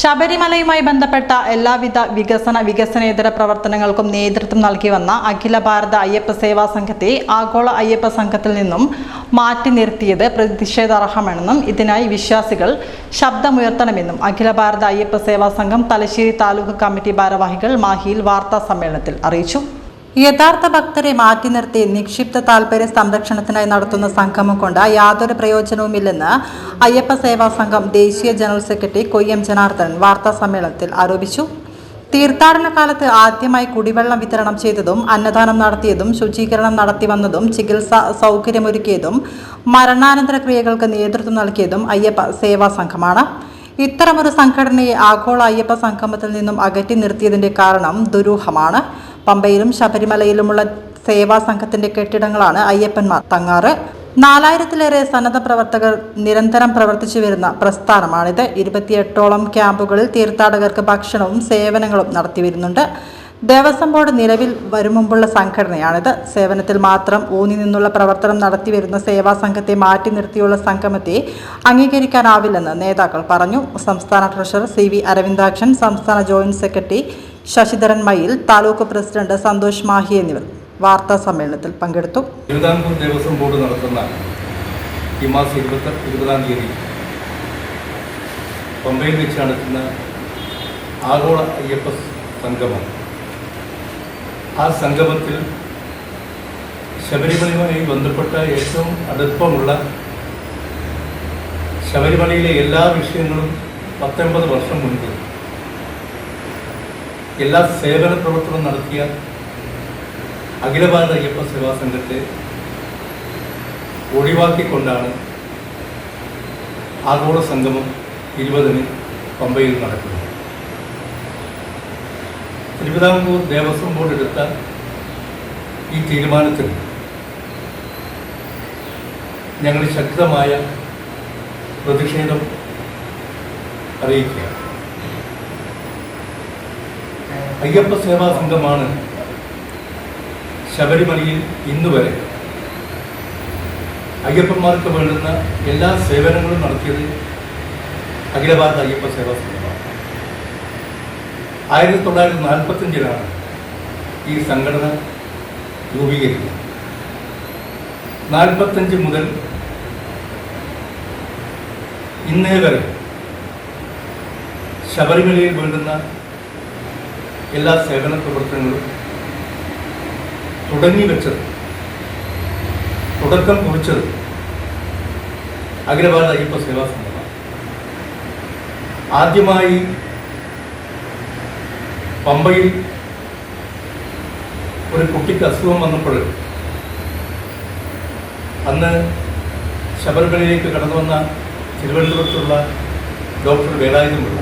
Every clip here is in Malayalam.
ശബരിമലയുമായി ബന്ധപ്പെട്ട എല്ലാവിധ വികസന വികസനേതര പ്രവർത്തനങ്ങൾക്കും നേതൃത്വം നൽകി വന്ന അഖില ഭാരത അയ്യപ്പ സേവാ സംഘത്തെ ആഗോള അയ്യപ്പ സംഘത്തിൽ നിന്നും മാറ്റി നിർത്തിയത് പ്രതിഷേധാർഹമാണെന്നും ഇതിനായി വിശ്വാസികൾ ശബ്ദമുയർത്തണമെന്നും അഖില ഭാരത അയ്യപ്പ സേവാ സംഘം തലശ്ശേരി താലൂക്ക് കമ്മിറ്റി ഭാരവാഹികൾ മാഹിയിൽ വാർത്താ സമ്മേളനത്തിൽ അറിയിച്ചു. യഥാർത്ഥ ഭക്തരെ മാറ്റി നിർത്തി നിക്ഷിപ്ത താൽപര്യ സംരക്ഷണത്തിനായി നടത്തുന്ന സംഗമം കൊണ്ട് യാതൊരു പ്രയോജനവുമില്ലെന്ന് അയ്യപ്പ സേവാ സംഘം ദേശീയ ജനറൽ സെക്രട്ടറി കൊയ്യം ജനാർദ്ദൻ വാർത്താ സമ്മേളനത്തിൽ ആരോപിച്ചു. തീർത്ഥാടന കാലത്ത് ആദ്യമായി കുടിവെള്ളം വിതരണം ചെയ്തതും അന്നദാനം നടത്തിയതും ശുചീകരണം നടത്തി വന്നതും ചികിത്സ സൗകര്യമൊരുക്കിയതും മരണാനന്തര ക്രിയകൾക്ക് നേതൃത്വം നൽകിയതും അയ്യപ്പ സേവാ സംഘമാണ്. ഇത്തരമൊരു സംഘടനയെ ആഗോള അയ്യപ്പ സംഗമത്തിൽ നിന്നും അകറ്റി നിർത്തിയതിന്റെ കാരണം ദുരൂഹമാണ്. പമ്പയിലും ശബരിമലയിലുമുള്ള സേവാ സംഘത്തിന്റെ കെട്ടിടങ്ങളാണ് അയ്യപ്പന്മാർ. തങ്ങാറ്. നാലായിരത്തിലേറെ സന്നദ്ധ പ്രവർത്തകർ നിരന്തരം പ്രവർത്തിച്ചു വരുന്ന പ്രസ്ഥാനമാണിത്. ഇരുപത്തിയെട്ടോളം ക്യാമ്പുകളിൽ തീർത്ഥാടകർക്ക് ഭക്ഷണവും സേവനങ്ങളും നടത്തി വരുന്നുണ്ട്. ദേവസ്വം ബോർഡ് നിലവിൽ വരുമുമ്പുള്ള സംഘടനയാണിത്. സേവനത്തിൽ മാത്രം ഊന്നി നിന്നുള്ള പ്രവർത്തനം നടത്തി വരുന്ന സേവാ സംഘത്തെ മാറ്റി നിർത്തിയുള്ള സംഗമത്തെ അംഗീകരിക്കാനാവില്ലെന്ന് നേതാക്കൾ പറഞ്ഞു. സംസ്ഥാന ട്രഷറർ സി വി അരവിന്ദാക്ഷൻ സംസ്ഥാന ജോയിന്റ് സെക്രട്ടറി ശശിധരൻ മയിൽ താലൂക്ക് പ്രസിഡന്റ് സന്തോഷ് മാഹി എന്നിവർ വാർത്താ സമ്മേളനത്തിൽ പങ്കെടുത്തു. ദേവസ്വം ബോർഡ് നടത്തുന്ന ഈ മാസം ഇരുപത്തി ഇരുപതാം തീയതി പമ്പയിൽ വെച്ച് നടത്തുന്ന ആഗോള അയ്യപ്പ സംഗമം. ആ സംഗമത്തിൽ ശബരിമലയുമായി ബന്ധപ്പെട്ട ഏറ്റവും അടുപ്പമുള്ള ശബരിമലയിലെ എല്ലാ വിഷയങ്ങളും പത്തൊൻപത് വർഷം മുൻപ് എല്ലാ സേവന പ്രവർത്തനവും നടത്തിയ അഖില ഭാരത അയ്യപ്പ സേവാ സംഘത്തെ ഒഴിവാക്കിക്കൊണ്ടാണ് ആഗോള സംഗമം ഇരുപതിന് പമ്പയിൽ നടക്കുന്നത്. തിരുവിതാംകൂർ ദേവസ്വം ബോർഡ് എടുത്ത ഈ തീരുമാനത്തിൽ ഞങ്ങൾ ശക്തമായ പ്രതിഷേധം അറിയിക്കുകയാണ്. അയ്യപ്പ സേവാ സംഘമാണ് ശബരിമലയിൽ ഇന്ന് വരെ അയ്യപ്പന്മാർക്ക് വേണ്ടുന്ന എല്ലാ സേവനങ്ങളും നടത്തിയത് അഖില ഭാരത അയ്യപ്പ സേവാ സംഘമാണ്. ആയിരത്തി തൊള്ളായിരത്തി നാൽപ്പത്തഞ്ചിലാണ് ഈ സംഘടന രൂപീകരിക്കുന്നത്. നാൽപ്പത്തഞ്ച് മുതൽ ഇന്നേ വരെ ശബരിമലയിൽ വേണ്ടുന്ന എല്ലാ സേവന പ്രവർത്തനങ്ങളും തുടങ്ങി വെച്ചത് തുടക്കം കുറിച്ചത് അഖിലഭാരത അയ്യപ്പ സേവാ സംഘമാണ് ആദ്യമായി പമ്പയിൽ ഒരു കുട്ടിക്ക് അസുഖം വന്നപ്പോൾ അന്ന് ശബരിമലയിലേക്ക് കടന്നു വന്ന തിരുവനന്തപുരത്തുള്ള ഡോക്ടർ വേലായുധമുള്ള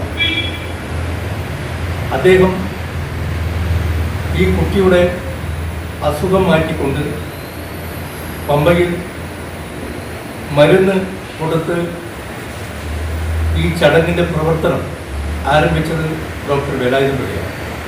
അദ്ദേഹം ഈ കുട്ടിയുടെ അസുഖം മാറ്റിക്കൊണ്ട് പമ്പയിൽ മരുന്ന് കൊടുത്ത് ഈ ചടങ്ങിന്റെ പ്രവർത്തനം ആരംഭിച്ചത് ഡോക്ടർ വേലായുധം പിള്ളയാണ്.